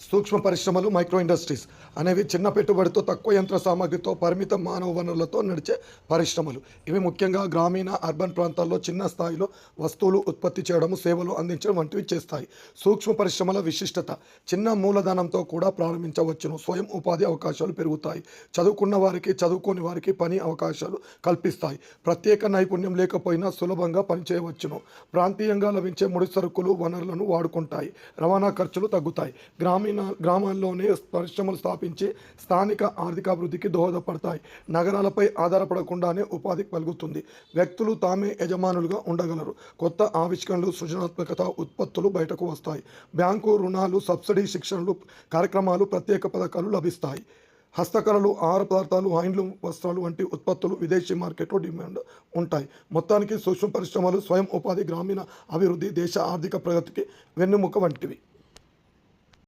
సూక్ష్మ పరిశ్రమలు micro industries అనేవి చిన్న పెట్టుబడితో తక్కువ యంత్ర సామాగ్రితో పరిమిత మానవ వనరులతో నడిచే పరిశ్రమలు. ఇవి ముఖ్యంగా గ్రామీణ అర్బన్ ప్రాంతాల్లో చిన్న స్థాయిలో వస్తువులు ఉత్పత్తి చేయడం సేవలు అందించడం వంటివి చేస్తాయి. సూక్ష్మ పరిశ్రమల విశిష్టత చిన్న మూలధనంతో కూడా ప్రారంభించవచ్చును. స్వయం ఉపాధి అవకాశాలు పెరుగుతాయి. చదువుకున్న వారికి చదువుకోని వారికి పని అవకాశాలు కల్పిస్తాయి. ప్రత్యేక నైపుణ్యం లేకపోయినా సులభంగా పనిచేయవచ్చును. ప్రాంతీయంగా లభించే ముడి సరుకులు వనరులను వాడుకుంటాయి. రవాణా ఖర్చులు తగ్గుతాయి. గ్రామీణ గ్రామీణ గ్రామాల్లోనే పరిశ్రమలు స్థాపించి స్థానిక ఆర్థికాభివృద్ధికి దోహదపడతాయి. నగరాలపై ఆధారపడకుండానే ఉపాధి కలుగుతుంది. వ్యక్తులు తామే యజమానులుగా ఉండగలరు. కొత్త ఆవిష్కరణలు సృజనాత్మకత ఉత్పత్తులు బయటకు వస్తాయి. బ్యాంకు రుణాలు సబ్సిడీ శిక్షణలు కార్యక్రమాలు ప్రత్యేక పథకాలు లభిస్తాయి. హస్తకళలు ఆహార పదార్థాలు హైన్లు వస్త్రాలు వంటి ఉత్పత్తులు విదేశీ మార్కెట్లో డిమాండ్ ఉంటాయి. మొత్తానికి సూక్ష్మ పరిశ్రమలు స్వయం ఉపాధి గ్రామీణ అభివృద్ధి దేశ ఆర్థిక ప్రగతికి వెన్నెముక వంటివి.